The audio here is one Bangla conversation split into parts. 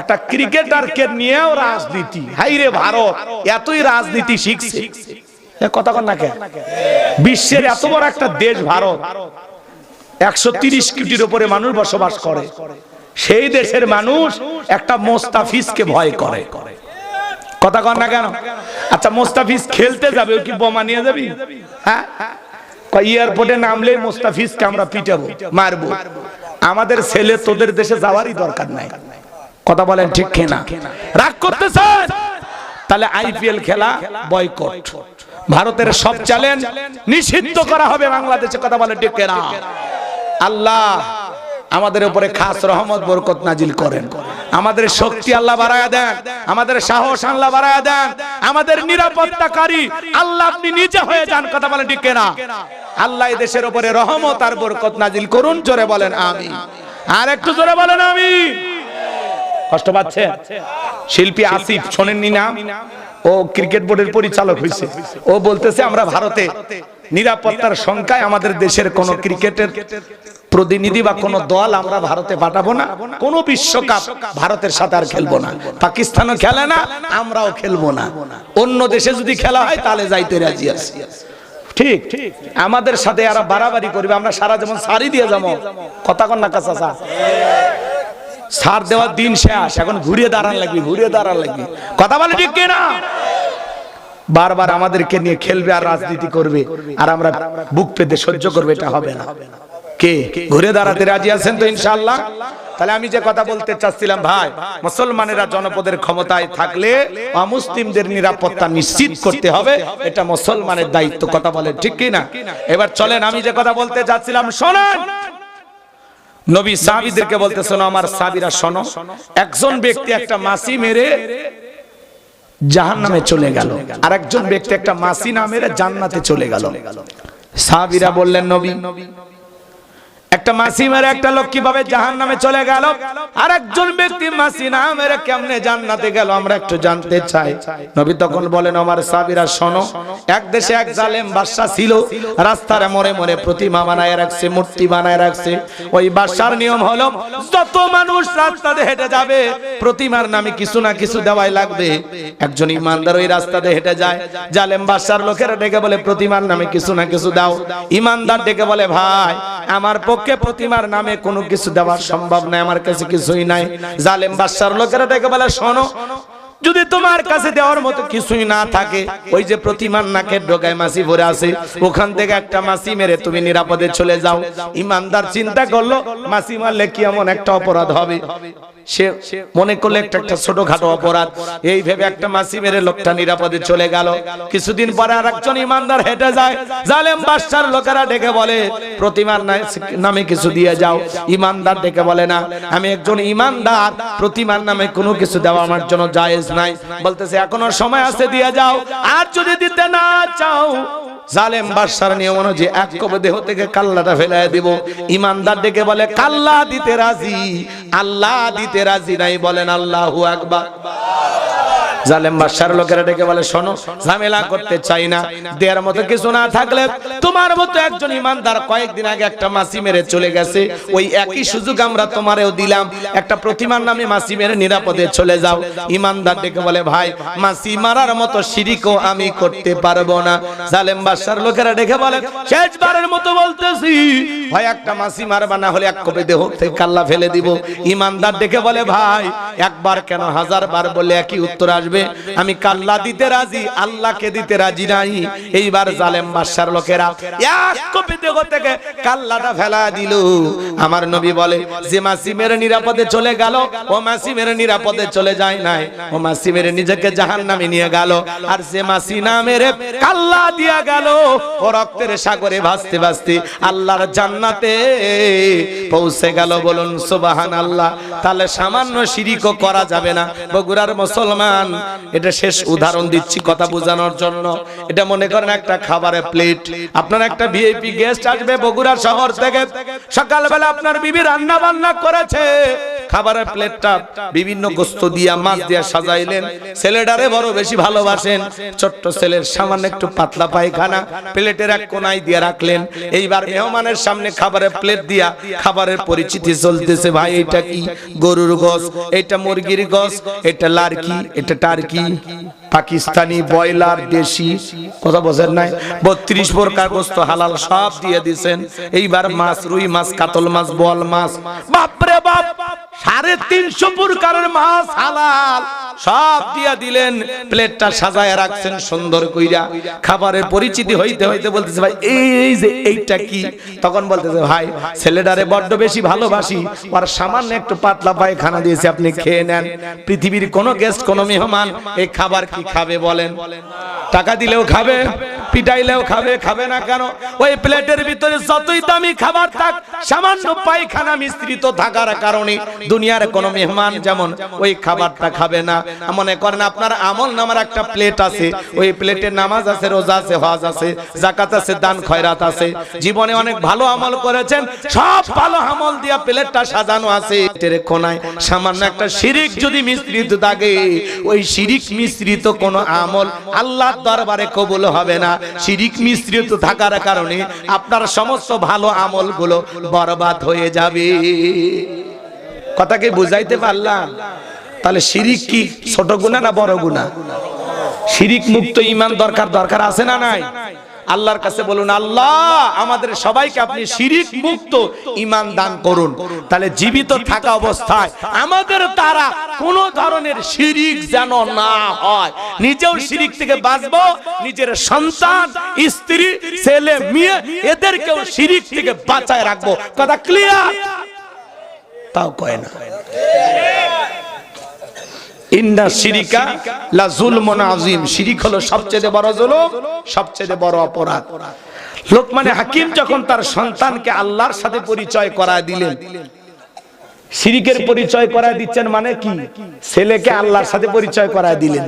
একটা ক্রিকেটারকে নিয়েও রাজনীতি। হাই রে ভারত, এতই রাজনীতি শিখছে। কথা কন না কেন? বিশ্বের এত বড় একটা দেশ ভারত, একশো তিরিশ কোটির উপরে মানুষ বসবাস করে। সেই দেশের মানুষ একটা মোস্তাফিজকে ভয় করে। কথা কন না কেন? আচ্ছা মোস্তাফিজ খেলতে যাবে কি বোমা নিয়ে যাবি? হ্যাঁ? এয়ারপোর্টে নামলে মোস্তাফিজকে আমরা পিটাবো, মারবো। আমাদের ছেলে তোদের দেশে যাওয়ারই দরকার নাই। কথা বলেন ঠিক কিনা? রাগ করতেছেন? তাহলে আইপিএল খেলা বয়কট। ভারতের সব চ্যালেঞ্জ নিষিদ্ধ করা হবে বাংলাদেশে কথা বলে ঠিক কিনা? আল্লাহ আমাদের উপরে খাস রহমত বরকত নাজিল করেন। আমাদের শক্তি আল্লাহ বাড়ায়া দেন। আমাদের সাহস আল্লাহ বাড়ায়া দেন। আমাদের নিরাপত্তাকারী আল্লাহ আপনি নিজে হয়ে যান কথা বলেন ঠিক কিনা? আল্লাহ এই দেশের উপরে রহমত আর বরকত নাজিল করুন জোরে বলেন আমি আর একটু জোরে বলেন আমি কষ্ট পাচ্ছে? শিল্পী আসিফ, শোনেননি না? ও ক্রিকেট বোর্ডের পরিচালক হয়েছে ও বলতেছে, আমরা ভারতে নিরাপত্তার সংখ্যায় আমাদের দেশের কোন ক্রিকেটের প্রতিনিধি বা কোন দল আমরা ভারতে পাঠাবো না। কোন বিশ্বকাপ ভারতের সাথে আর খেলব না। পাকিস্তানও খেলে না, আমরাও খেলব না। অন্য দেশে যদি খেলা হয়, তাহলে যাইতে রাজি আছি। ঠিক, আমাদের সাথে এরা বাড়াবাড়ি করবে। আমরা সারা যেমন সারি দিয়ে যাব। কথা কন না কাছা সার দেওয়ার দিন শেষ, এখন ঘুরিয়ে দাঁড়ান লাগবে, ঘুরিয়ে দাঁড়ান লাগবে। কথা বলে ঠিক কিনা? বারবার আমাদেরকে নিয়ে খেলবে আর রাজনীতি করবে, আর আমরা বুক পেতে সহ্য করবে, এটা হবে না। কে? ঘুরে দাঁড়াতে রাজি আছেন তো ইনশাআল্লাহ? তাহলে আমি যে কথা বলতে চাচ্ছিলাম, ভাই, মুসলমানেরা জনপদের ক্ষমতায় থাকলে অমুসলিমদের নিরাপত্তা নিশ্চিত করতে হবে, এটা মুসলমানের দায়িত্ব, কথা বলে ঠিক কি না এবার চলেন, আমি যে কথা বলতে চাচ্ছিলাম, শোনেন! নবী সাহাবিদেরকে বলতে শোনো আমার সাবিরা শোনো, একজন ব্যক্তি একটা মাসি মেরে জাহান নামে চলে গেল আর একজন ব্যক্তি একটা মাসি না মেরে জান্নাতে চলে গেল। সাহাবীরা বললেন, নবী একটা মাসি মেরে একটা লোক কীভাবে জাহান নামে চলে গেল? আর একজন ব্যক্তি মাসি না মেরে কেমনে জান্নাতে গেল? আমরা একটু জানতে চাই। নবী তখন বলেন আমার সাবিরা, শোনো, এক দেশে এক জালেম বাদশা ছিল। রাস্তার মোড়ে মোড়ে প্রতিমা বানায় রাখছে, মূর্তি বানায় রাখছে। ওই বাদশার নিয়ম হলো, যত মানুষ রাস্তাতে হেঁটে যাবে, প্রতিমার নামে কিছু না কিছু দেওয়াই লাগবে। একজন ইমানদার ওই রাস্তাতে হেঁটে যায়। জালেম বাদশার লোকেরা ডেকে বলে, প্রতিমার নামে কিছু না কিছু দাও। ইমানদার ডেকে বলে, ভাই, আমার পক্ষে প্রতিমার নামে কোনো কিছু দেওয়া সম্ভব নয়, আমার কাছে কিছুই নাই। জালেম বাদশার লোকেরা দেখে বলে, শোনো যদি তোমার কাছে দেওয়ার মতো কিছুই না থাকে, ওই যে প্রতিমার নাকের ডোকায় মাসি ভরে আছে, ওখান থেকে একটা মাসি মেরে তুমি নিরাপদে চলে যাও। ইমানদার চিন্তা করল মাসি মারলে কি এমন একটা অপরাধ হবে? সে মনে করলে একটা একটা ছোটখাটো অপরাধ। এই ভেবে একটা মাসি মেরে লোকটা নিরাপদে চলে গেল। কিছুদিন পরে আর একজন ইমানদার হেঁটে যায়। জালেম বাদশার লোকেরা ডেকে বলে, প্রতিমার নামে কিছু দিয়ে যাও। ইমানদার ডেকে বলে, না, আমি একজন ইমানদার। প্রতিমার নামে কোনো কিছু দেওয়া আমার জন্য জায়েজ নাই। বলতেছে, এখনও সময় আছে, দিয়ে যাও। আর যদি দিতে না চাও, জালেম বাদশার নিয়ম অনুযায়ী এক কবে দেহ থেকে কাল্লাটা ফেলাই দিব। ইমানদার ডেকে বলে, কাল্লা দিতে রাজি, আল্লাহ দিতে রাজি নাই। বলেন, আল্লাহু আকবার। জালেম বাদশার লোকেরা ডেকে বলে, শোনো, ঝামেলা করতে চাই না। দেয়ার মতো কিছু না থাকলে তোমার মতো একজন ইমানদার কয়েকদিন আগে একটা মাসি মেরে চলে গেছে। ওই একই সুযোগ আমরা তোমারেও দিলাম। একটা প্রতিমার নামে মাসি মেরে নিরাপদে চলে যাও। ইমানদার ডেকে বলে, ভাই মাসি মারার মতো শিরিকও আমি করতে পারব না। জালেম বাদশার লোকেরা ডেকে বলে, শেষবারের মতো বলতেছি, ভাই, একটা মাসি মারবা না হলে এক কপি দেহ থেকে কাল্লা ফেলে দিব। ইমানদার ডেকে বলে, ভাই, একবার কেন হাজার বার বলে একই উত্তর আসবে? আমি কাল্লা দিতে রাজি, আল্লাহকে দিতে রাজি নাই। এইবার জালেম বাদশার লোকেরা, এক কপি দেহ থেকে কাল্লাটা ফেলা দিল। আমার নবী বলে, যে মাসি মেরে নিরাপদে চলে গেল, ও মাসি মেরে নিরাপদে চলে যায় নাই। ও মাসি মেরে নিজেকে জাহান নামে নিয়ে গেল। আর যে মাসি না মেরে কাল্লা দিয়া গেল, ও রক্তের সাগরে ভাসতে ভাসতে আল্লাহর জান্নাতে পৌঁছে গেল বলুন সুবাহান আল্লাহ তাহলে সামান্য শিরিকও করা যাবে না। বগুড়ার মুসলমান এটা শেষ উদাহরণ দিচ্ছি কথা বোঝানোর জন্য। এটা মনে করেন একটা খাবারের প্লেট আপনার একটা ভিআইপি গেস্ট আসবে বগুড়া শহর থেকে। সকালবেলা আপনার বিবি রান্না বান্না করেছে। খাবারের প্লেটটা বিভিন্ন গোস্ত দিয়া, মাছ দিয়া সাজাইলেন। ছেলেটারে বড় বেশি ভালোবাসেন। ছোট্ট ছেলের সামান্য একটু পাতলা পায়খানা প্লেটের এক কোনায় দিয়ে রাখলেন। এইবার মেহমানের সামনে খাবারের প্লেট দিয়া খাবারের পরিচিতি চলতেছে। ভাই, এটা কি গরুর গোস এটা মুরগির গোস এটা লারকি? এটা টার্কি? পাকিস্তানি বয়লার দেশি? কথা বোঝেন নাই? বত্রিশ প্রকার গোস্ত হালাল সব দিয়ে দিছেন। এইবার মাছ, রুই মাছ, কাতল মাছ, বল মাছ। বাপরে বাপ! সাড়ে তিনশো প্রকারের মাছ হালাল। সব দিয়া দিলেন, প্লেটটা সাজায় রাখছেন সুন্দর কইরা। খাবারের পরিচিতি হইতে হইতে বলতেছে, ভাই, এই যে এইটা কি? তখন বলতেছে, ভাই, ছেলেটারে বড্ড বেশি ভালোবাসি। আর সামান্য একটু পাতলা পায়খানা দিয়েছে, আপনি খেয়ে নেন। পৃথিবীর কোনো গেস্ট, কোনো মেহমান, এই খাবার কি খাবে বলেন? টাকা দিলেও খাবে, পিটাইলেও খাবে খাবে না কেন? ওই প্লেটের ভিতরে যতই দামি খাবার থাক, সামান্য পায়খানা মিশ্রিত থাকার কারণে দুনিয়ার কোন মেহমান যেমন ওই খাবারটা খাবে না। মনে করেন আপনার আমল নামার একটা প্লেট আছে, ওই প্লেটে নামাজ আছে, রোজা আছে, হজ আছে জাকাত আছে, দান, খয়রাত আছে। জীবনে অনেক ভালো আমল করেছেন, সব ভালো আমল দিয়া প্লেটটা সাজানো আছে। প্লেটের কোনায় সামান্য একটা শিরিক যদি মিশ্রিত থাকে ওই শিরিক মিশ্রিত কোন আমল আল্লাহর দরবারে কবুল হবে না। শিরিক মিশ্রিত থাকার কারণে আপনার সমস্ত ভালো আমলগুলো বরবাদ হয়ে যাবে। কথা কথাকে বুঝাইতে পারলাম? তাহলে শিরিক কি ছোট গুণা না বড় গুণা? শিরিক মুক্ত ইমান দরকার দরকার আছে না নাই? আল্লাহর কাছে বলুন, আল্লাহ, আমাদের সবাইকে আপনি শিরিক মুক্ত ইমান দান করুন। তাহলে জীবিত থাকা অবস্থায় আমাদের তারা কোন ধরনের শিরিক যেন না হয়। নিজেও শিরিক থেকে বাঁচবো, নিজের সন্তান, স্ত্রী, ছেলে, মেয়ে, এদেরকেও শিরিক থেকে বাঁচায় রাখব। কথা ক্লিয়ার তাও কয় না। ইন্না শিরিকা লা জুলমুন আযীম। শিরিক হলো সবচেয়ে বড় জুলুম, সবচেয়ে বড় অপরাধ। লোকমানে হাকিম যখন তার সন্তানকে আল্লাহর সাথে পরিচয় করায় দিলেন, শিরিকের পরিচয় করায় দিচ্ছেন মানে কি? ছেলেকে আল্লাহর সাথে পরিচয় করায় দিলেন।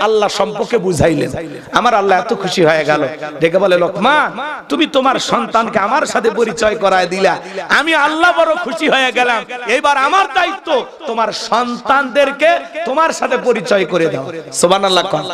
আল্লাহ সম্পর্কে বুঝাইলেন। আমার আল্লাহ এত খুশি হয়ে গেল। ডেকে বলে, লোকমান, তুমি তোমার সন্তানকে আমার সাথে পরিচয় করায় দিলা। আমি আল্লাহ বড় খুশি হয়ে গেলাম। এবার আমার দায়িত্ব তোমার সন্তানদেরকে তোমার সাথে পরিচয় করে দাও। সুবহানাল্লাহ কন।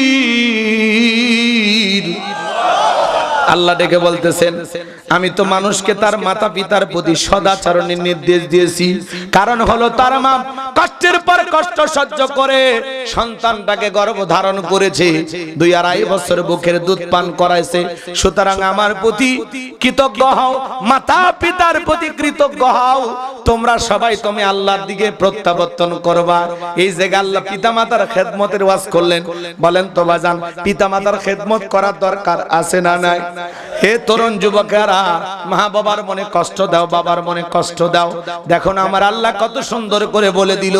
আল্লাহ ডেকে বলতেছেন, আমি তো মানুষকে তার মাতা পিতার প্রতি সদাচরণের নির্দেশ দিয়েছি। কারণ হলো তার মা কষ্টের পর কষ্ট সহ্য করে সন্তানটাকে গর্ভ ধারণ করেছে, দুই আড়াই বছর বুকের দুধ পান করাইছে। সুতরাং আমার প্রতি কৃতজ্ঞ হও মাতা পিতার প্রতি কৃতজ্ঞ হও। তোমরা সবাই তুমি আল্লাহর দিকে প্রত্যাবর্তন করবা। এই জায়গা আল্লাহ পিতা মাতার খেদমতের ওয়াজ করলেন। বলেন তো বাজান পিতা মাতার খেদমত করার দরকার আছে না নাই? হে তরুণ যুবকেরা মা বাবার মনে কষ্ট দাও, বাবার মনে কষ্ট দাও। দেখো না, আমার আল্লাহ কত সুন্দর করে বলে দিল।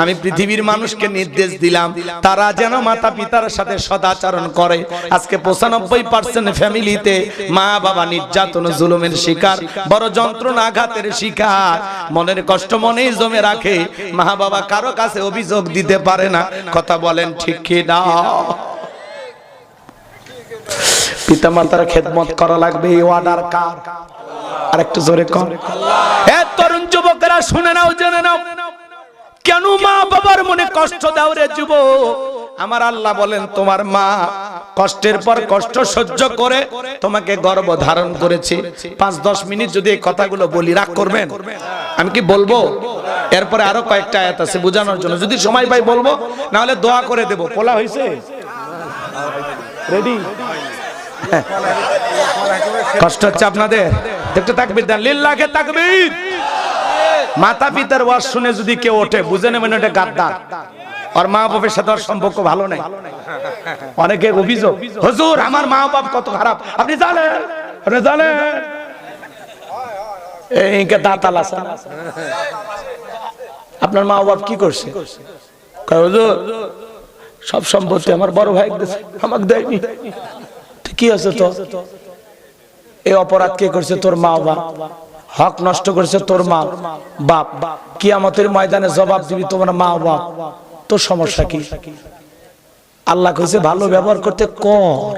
আমি পৃথিবীর মানুষকে নির্দেশ দিলাম, তারা যেন মাতা পিতার সাথে সদাচরণ করে। আজকে পঁচানব্বই পার্সেন্ট ফ্যামিলিতে মা বাবা নির্যাতন, জুলুমের শিকার, বড় যন্ত্রণা আঘাতের শিকার। মনের কষ্ট মনেই জমে রাখে মা বাবা কারও কাছে অভিযোগ দিতে পারে না। কথা বলেন ঠিক কি না পিতা মাতার খেদমত করা লাগবে, এই অর্ডার কার? আর একটু জোরে কর এ তরুণ যুবকেরা, শুনে নাও, জেনে নাও। কেন মা বাবার মনে কষ্ট দাও রে যুব আমার আল্লাহ বলেন, তোমার মা কষ্টের পর কষ্ট সহ্য করে তোমাকে গর্ব ধারণ করেছে। পাঁচ, দশ মিনিট যদি এই কথাগুলো বলি, রাগ করবেন? আমি কি বলব? এরপরে আরও কয়েকটা আয়াত আছে বোঝানোর জন্য। যদি সময় পাই বলব না হলে দোয়া করে দেবো। পোলা হয়েছে রেডি কষ্ট হচ্ছে আপনাদের? একটু তাকবির দেন। লিল্লাহকে তাকবির। মাতা পিতার ওয়াজ শুনে যদি কেউ ওঠে, বুঝে নেবেন ওটা গাদ্দার। আর মা বাপের সাথে ওর সম্পর্ক ভালো নাই। অনেকে অভিযোগ, হুজুর, আমার মা বাপ কত খারাপ। আপনি জানেন? আপনি জানেন? এইকে দাঁতাল আছে? আপনার মা বাপ কি করছে? হুজুর, সব সম্পত্তি আমার বড় ভাই আমাকে দেয়নি। কি আছে তো? এই অপরাধ কে করছে তোর মা বাপ হক নষ্ট করেছে তোর মা। বাপ, কিয়ামতের ময়দানে জবাব দিবি তোমার মা বাপ তোর সমস্যা কি? আল্লাহ কইছে, ভালো ব্যবহার করতে কর।